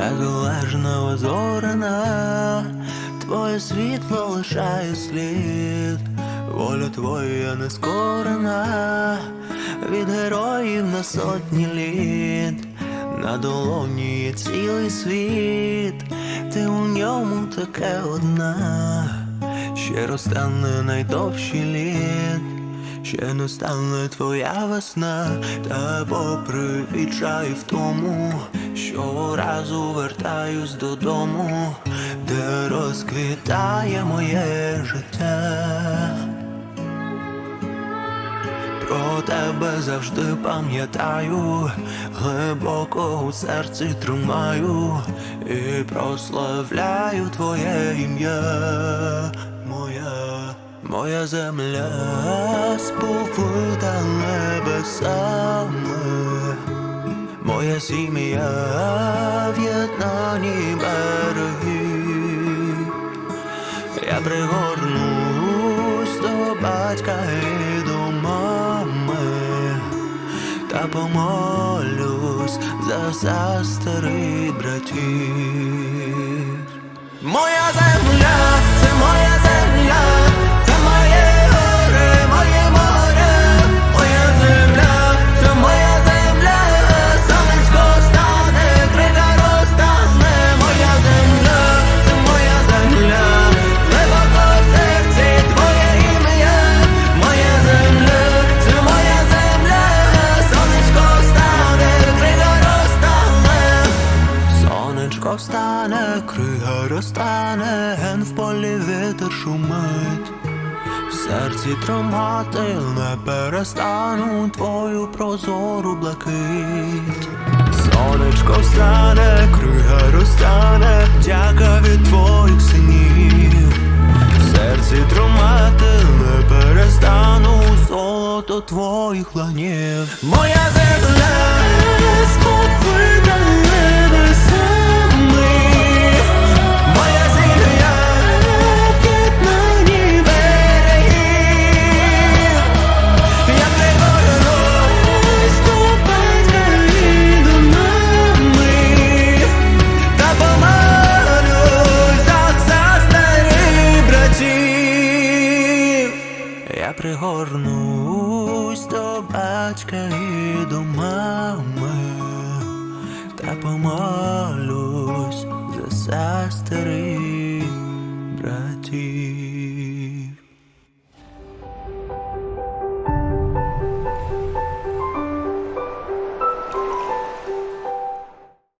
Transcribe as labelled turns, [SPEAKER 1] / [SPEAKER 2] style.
[SPEAKER 1] незалежна озорена, твоє світло лишає слід, воля твоя нескорена, від героїв на сотні літ, на долоні є цілий світ, ти у ньому таке одна, ще розтане найдовший літ. Ще не твоя весна, та попри відчай в тому, щоразу вертаюсь додому, де розквітає моє життя. Про тебе завжди пам'ятаю, глибоко у серці тримаю і прославляю твоє ім'я, моя, земля сповита небесами, моя сім'я в'єднані береги. Я пригорнусь до батька і до мами та помолюсь за сестри братів. Сонечко встане, крига розтане, ген в полі вітер шумить. В серці тримати не перестану твою прозору блакить. Сонечко встане, крига розтане, дяка від твоїх синів. В серці тримати не перестану золото твоїх ланів. Моя земля сповита Пригорнусь до батька і до мами, та помолюсь за сестри братів.